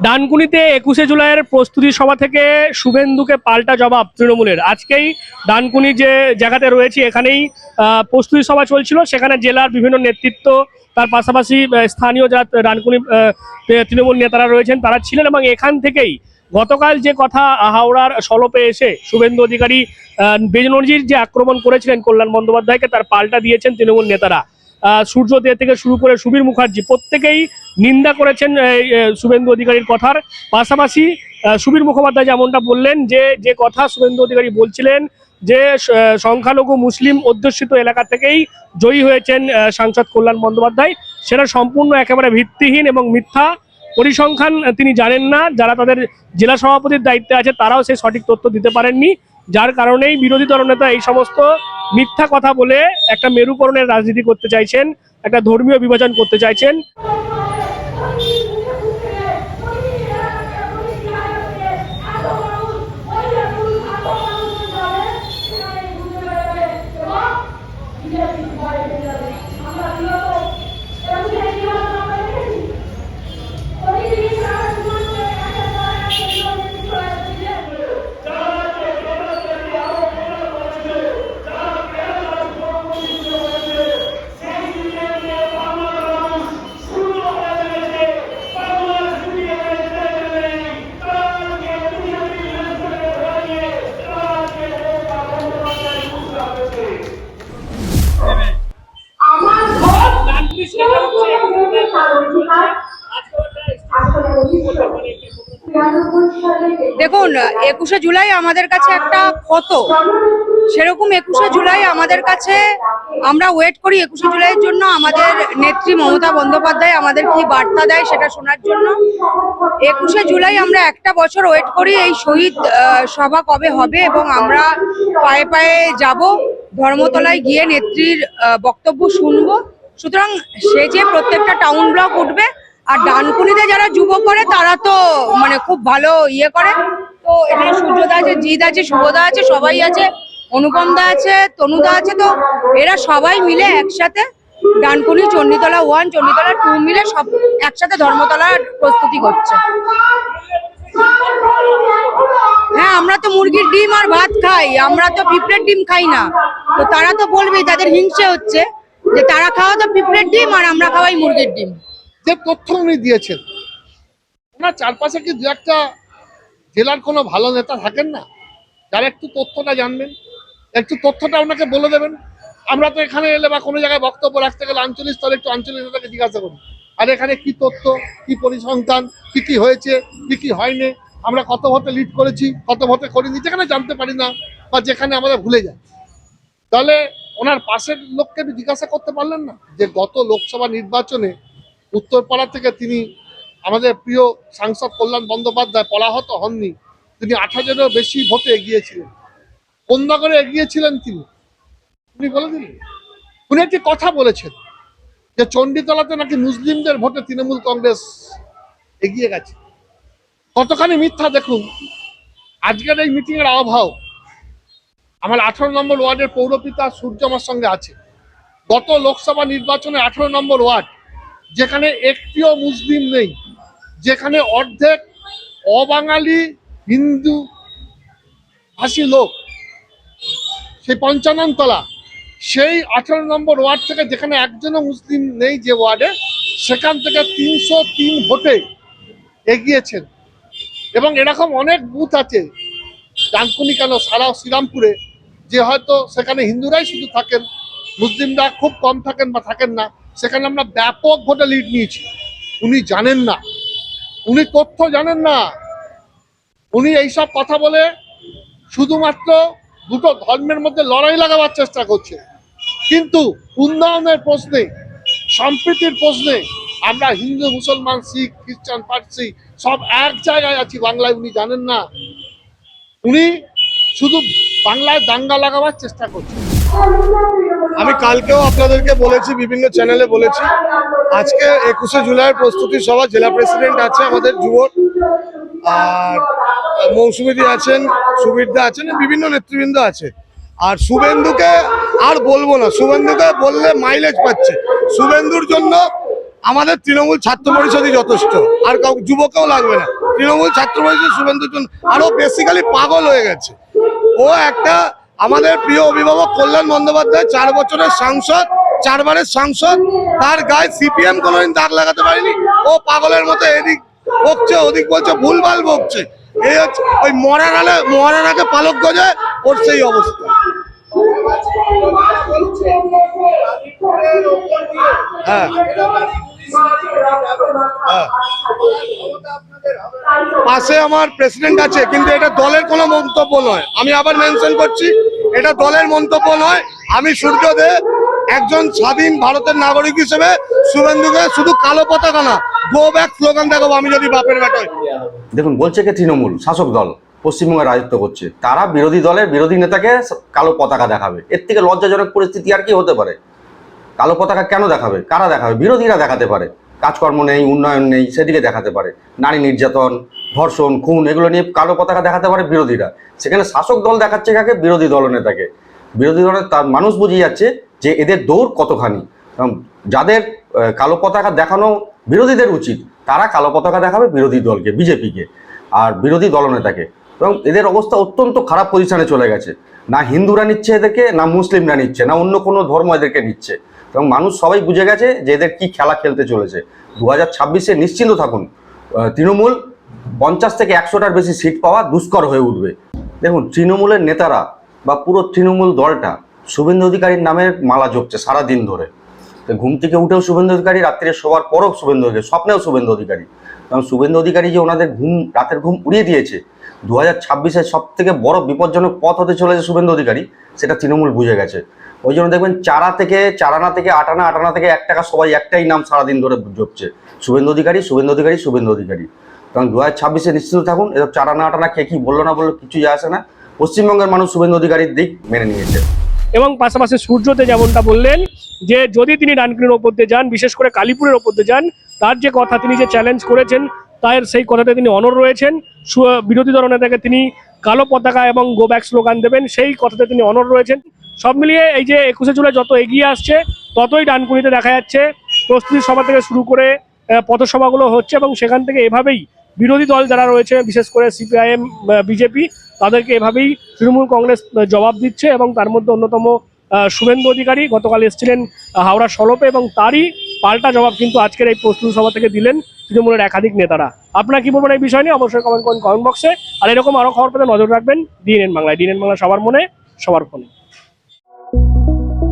ডানকুনিতে একুশে জুলাইয়ের প্রস্তুতি সভা থেকে শুভেন্দুকে পাল্টা জবাব তৃণমূলের। আজকেই ডানকুনি যে জায়গাতে রয়েছে এখানেই প্রস্তুতি সভা চলছিল। সেখানে জেলার বিভিন্ন নেতৃত্ব তার পাশাপাশি স্থানীয় যারা ডানকুনি তৃণমূল নেতারা রয়েছেন তারা ছিলেন এবং এখান থেকেই গতকাল যে কথা হাওড়ার সলপে এসে শুভেন্দু অধিকারী আহ, বেনজির যে আক্রমণ করেছিলেন কল্যাণ বন্দ্যোপাধ্যায়কে তার পাল্টা দিয়েছেন তৃণমূল নেতারা। সূর্য দে থেকে শুরু করে সুবীর মুখার্জি প্রত্যেকেই নিন্দা করেছেন শুভেন্দু অধিকারীর কথার। পাশাপাশি সুবীর মুখোপাধ্যায় যেমনটা বললেন, যে যে কথা শুভেন্দু অধিকারী বলছিলেন, যে সংখ্যালঘু মুসলিম অধ্যুষিত এলাকা থেকেই জয়ী হয়েছেন সাংসদ কল্যাণ বন্দ্যোপাধ্যায়। সেটা সম্পূর্ণ একেবারে ভিত্তিহীন এবং মিথ্যা। পরিসংখ্যান তিনি জানেন না, যারা তাদের জেলা সভাপতির দায়িত্বে আছে, তারাও সেই সঠিক তথ্য দিতে পারেননি। যার কারণেই বিরোধী দলনেতা এই সমস্ত মিথ্যা কথা বলে একটা মেরুকরণের রাজনীতি করতে চাইছেন একটা ধর্মীয় বিভাজন করতে চাইছেন আমার ভোট কেউ কেন্দ্রে তার অধিকার আসলে অধিকার তিরানব্বই সালে দেখুন, একুশে জুলাই আমাদের কাছে একটা ক্ষত সেরকম একুশে জুলাই আমাদের কাছে আমরা ওয়েট করি একুশে জুলাইয়ের জন্য আমাদের নেত্রী মমতা বন্দ্যোপাধ্যায় আমাদের কি বার্তা দেয় সেটা শোনার জন্য। একুশে জুলাই আমরা একটা বছর ওয়েট করি এই শহীদ সভা কবে হবে এবং আমরা পায়ে পায়ে যাব, ধর্মতলায় গিয়ে নেত্রীর বক্তব্য শুনব। সুতরাং সে যে প্রত্যেকটা টাউন ব্লক উঠবে আর ডানকুনিতে যারা যুব করে, তারা তো মানে খুব ভালো ইয়ে করে। তো এখানে সূর্যদা আছে, জিৎ আছে শুভদা আছে, সবাই আছে, অনুপমদা আছে, তনুদা আছে। তো এরা সবাই মিলে একসাথে ডানকুনি, চণ্ডীতলা ওয়ান, চণ্ডীতলা টু মিলে সব একসাথে ধর্মতলার প্রস্তুতি করছে। হ্যাঁ আমরা তো মুরগির ডিম আর ভাত খাই, আমরা তো পিঁপড়ের ডিম খাই না। তো তারা তো বলবেই, তাদের হিংসে হচ্ছে যে তারা খাওয়া তো পিঁপড়ের ডিম আর আমরা খাওয়াই মুরগির ডিম। যে তথ্য উনি দিয়েছেন। ওনার চারপাশে কি দু একটা জেলার কোনো ভালো নেতা থাকেন না? যারা একটু তথ্যটা জানবেন, একটু তথ্যটা ওনাকে বলে দেবেন। আমরা তো এখানে এলে বা কোনো জায়গায় বক্তব্য রাখতে গেলে আঞ্চলিক স্তরে একটু আঞ্চলিক নেতাকে জিজ্ঞাসা করি আর এখানে কি তথ্য, কি পরিসংখ্যান, কি কি হয়েছে, কি কি হয়নি, আমরা কত ভোটে লিড করেছি, কত ভোটে করিনি, যেখানে জানতে পারি না বা যেখানে আমাদের ভুলে যায় তাহলে ওনার পাশের লোককে জিজ্ঞাসা করতে পারলেন না? যে গত লোকসভা নির্বাচনে উত্তরপাড়া থেকে তিনি আমাদের প্রিয় সাংসদ কল্যাণ বন্দ্যোপাধ্যায় পলাহত হননি। তিনি আট হাজারেরও বেশি ভোটে এগিয়েছিলেন। নগরে এগিয়েছিলেন তিনি? উনি বলে দিলেন উনি একটি কথা বলেছেন যে চণ্ডীতলাতে নাকি মুসলিমদের ভোটে তৃণমূল কংগ্রেস এগিয়ে গেছে। কতখানি মিথ্যা দেখুন। আজকের এই মিটিং এর আবহাওয়া। আমার আঠারো নম্বর ওয়ার্ডের পৌরপিতা সূর্য আমার সঙ্গে আছে। গত লোকসভা নির্বাচনে আঠারো নম্বর ওয়ার্ড যেখানে একটিও মুসলিম নেই, যেখানে অর্ধেক অবাঙালি হিন্দু ভাষী লোক। সেই পঞ্চানন তলা সেই আঠারো নম্বর ওয়ার্ড থেকে যেখানে একজনও মুসলিম নেই যে ওয়ার্ডে, সেখান থেকে তিনশো তিন ভোটে এগিয়েছেন। এবং এরকম অনেক বুথ আছে, ডানকুনি কেন সারা শ্রীরামপুরে, যে হয়তো সেখানে হিন্দুরাই শুধু থাকেন, মুসলিমরা খুব কম থাকেন বা থাকেন না। সেখানে আমরা ব্যাপক ভোটে লিড নিয়েছি। উনি জানেন না। উনি তথ্য জানেন না। উনি এইসব কথা বলে শুধুমাত্র দুটো ধর্মের মধ্যে লড়াই লাগাবার চেষ্টা করছে। কিন্তু উন্নয়নের প্রশ্নে, সম্প্রীতির প্রশ্নে আমরা হিন্দু, মুসলমান, শিখ, খ্রিস্টান, পার্সি সব এক জায়গায় আছি, বাংলায় উনি জানেন না। উনি শুধু বাংলায় দাঙ্গা লাগাবার চেষ্টা করছেন। আমি কালকেও আপনাদেরকে বলেছি, বিভিন্ন চ্যানেলে বলেছি। আজকে একুশে জুলাইয়ের প্রস্তুতি সভা, জেলা প্রেসিডেন্ট আছে আমাদের যুবক আর মৌসুমীদি আছেন সুবীরদা আছেন বিভিন্ন নেতৃবৃন্দ আছে। আর শুভেন্দুকে আর বলব না, শুভেন্দুকে বললে মাইলেজ পাচ্ছে। শুভেন্দুর জন্য আমাদের তৃণমূল ছাত্র পরিষদই যথেষ্ট, আর কাউ, যুবকেও লাগবে না। তৃণমূল ছাত্র পরিষদ শুভেন্দুর জন্য আরও বেসিক্যালি পাগল হয়ে গেছে। ও একটা আমাদের প্রিয় অভিভাবক কল্যাণ বন্দ্যোপাধ্যায়, চার বছরের সাংসদ, চারবারের সাংসদ, তার গায়ে সিপিএম কোনোদিন দাগ লাগাতে পারেনি। ও পাগলের মতো এদিক বকছে, ওদিক বলছে, ভুলভাল বকছে। এই হচ্ছে, ওই মরার আলে মরার আগে পালক গজায় ওর সেই অবস্থা। হ্যাঁ। হ্যাঁ। পাশে আমার প্রেসিডেন্ট আছে, কিন্তু এটা দলের কোনো মন্তব্য নয়। আমি আবার মেনশন করছি এটা দলের মন্তব্য নয়। আমি সূর্য দে একজন স্বাধীন ভারতের নাগরিক হিসেবে শুভেন্দুকে শুধু কালো পতাকা না গো ব্যাক স্লোগান দেখাবো আমি যদি বাপের বেটায়। দেখুন, বলছে কি তৃণমূল, শাসক দল, পশ্চিমবঙ্গে রাজত্ব করছে। তারা বিরোধী দলের বিরোধী নেতাকে কালো পতাকা দেখাবে। এর থেকে লজ্জাজনক পরিস্থিতি আর কি হতে পারে? কালো পতাকা কেন দেখাবে? কারা দেখাবে? বিরোধীরা দেখাতে পারে। কাজকর্ম নেই, উন্নয়ন নেই, সেদিকে দেখাতে পারে। নারী নির্যাতন, ধর্ষণ, খুন, এগুলো নিয়ে কালো পতাকা দেখাতে পারে বিরোধীরা। সেখানে শাসক দল দেখাচ্ছে কাকে? বিরোধী দলনেতাকে বিরোধী দলের তার মানুষ বুঝিয়ে যাচ্ছে যে এদের দৌড় কতখানি। যাদের কালো পতাকা দেখানো বিরোধীদের উচিত, তারা কালো পতাকা দেখাবে বিরোধী দলকে, বিজেপিকে, আর বিরোধী দলনেতাকে। এবং এদের অবস্থা অত্যন্ত খারাপ পজিশনে চলে গেছে। না হিন্দুরা নিচ্ছে এদেরকে, না মুসলিমরা নিচ্ছে, না অন্য কোনো ধর্ম এদেরকে নিচ্ছে। এবং মানুষ সবাই বুঝে গেছে যে এদের কি খেলা খেলতে চলেছে। দু হাজার ছাব্বিশে নিশ্চিন্ত থাকুন তৃণমূল পঞ্চাশ থেকে একশোটার বেশি সিট পাওয়া দুষ্কর হয়ে উঠবে। দেখুন, তৃণমূলের নেতারা বা পুরো তৃণমূল দলটা শুভেন্দু অধিকারীর নামের মালা জপছে সারা দিন ধরে ঘুম থেকে উঠেও শুভেন্দু অধিকারী রাত্রে শোবার পরও শুভেন্দু অধিকারী, স্বপ্নেও শুভেন্দু অধিকারী। কারণ শুভেন্দু অধিকারী যে ওনাদের ঘুম, রাতের ঘুম উড়িয়ে দিয়েছে দু হাজার ছাব্বিশের সব থেকে বড় বিপজ্জনক পথ হতে চলেছে শুভেন্দু অধিকারী, সেটা তৃণমূল বুঝে গেছে। ওই জন্য দেখবেন চারা থেকে, চারানা থেকে, আটানা আটানা থেকে এক টাকা সবাই একটাই নাম সারাদিন ধরে জপছে। শুভেন্দু অধিকারী শুভেন্দু অধিকারী শুভেন্দু অধিকারী। কারণ দু হাজার ছাব্বিশে নিশ্চিত থাকুন, এসব চারানা, আটানা কে কি বলল না বলল কিছুই আসে না। পশ্চিমবঙ্গের মানুষ শুভেন্দু অধিকারীর দিক মেনে নিয়েছে। এবং পাশাপাশি সূর্যতে যেমনটা বললেন, যে যদি তিনি ডানকুনির ওপর দিয়ে যান, বিশেষ করে কালীপুরের ওপর দিয়ে যান, তার যে কথা তিনি যে চ্যালেঞ্জ করেছেন, তার সেই কথাতে তিনি অনর রয়েছেন। বিরোধী দলনেতাকে তিনি কালো পতাকা এবং গো ব্যাক স্লোগান দেবেন, সেই কথাতে তিনি অনর রয়েছেন। সব মিলিয়ে এই যে একুশে জুলাই যত এগিয়ে আসছে, ততই ডানকুনিতে দেখা যাচ্ছে। প্রস্তুতি সভা থেকে শুরু করে পথসভাগুলো হচ্ছে এবং সেখান থেকে এভাবেই বিরোধী দল যারা রয়েছে, বিশেষ করে সিপিআইএম বিজেপি, তাদেরকে এভাবেই তৃণমূল কংগ্রেস জবাব দিচ্ছে এবং তার মধ্যে অন্যতম শুভেন্দু অধিকারী গতকাল এসেছিলেন হাওড়া সলপে এবং তারই পাল্টা জবাব কিন্তু আজকের এই প্রস্তুতি সভা থেকে দিলেন তৃণমূলের একাধিক নেতারা। আপনারা কি বলবেন এই বিষয় নিয়ে? অবশ্যই কমেন্ট করুন কমেন্ট বক্সে। আর এরকম আরও খবর পেতে নজর রাখবেন ডিএনএন বাংলায়। ডিএনএন বাংলা সবার মনে, সবার ফোনে।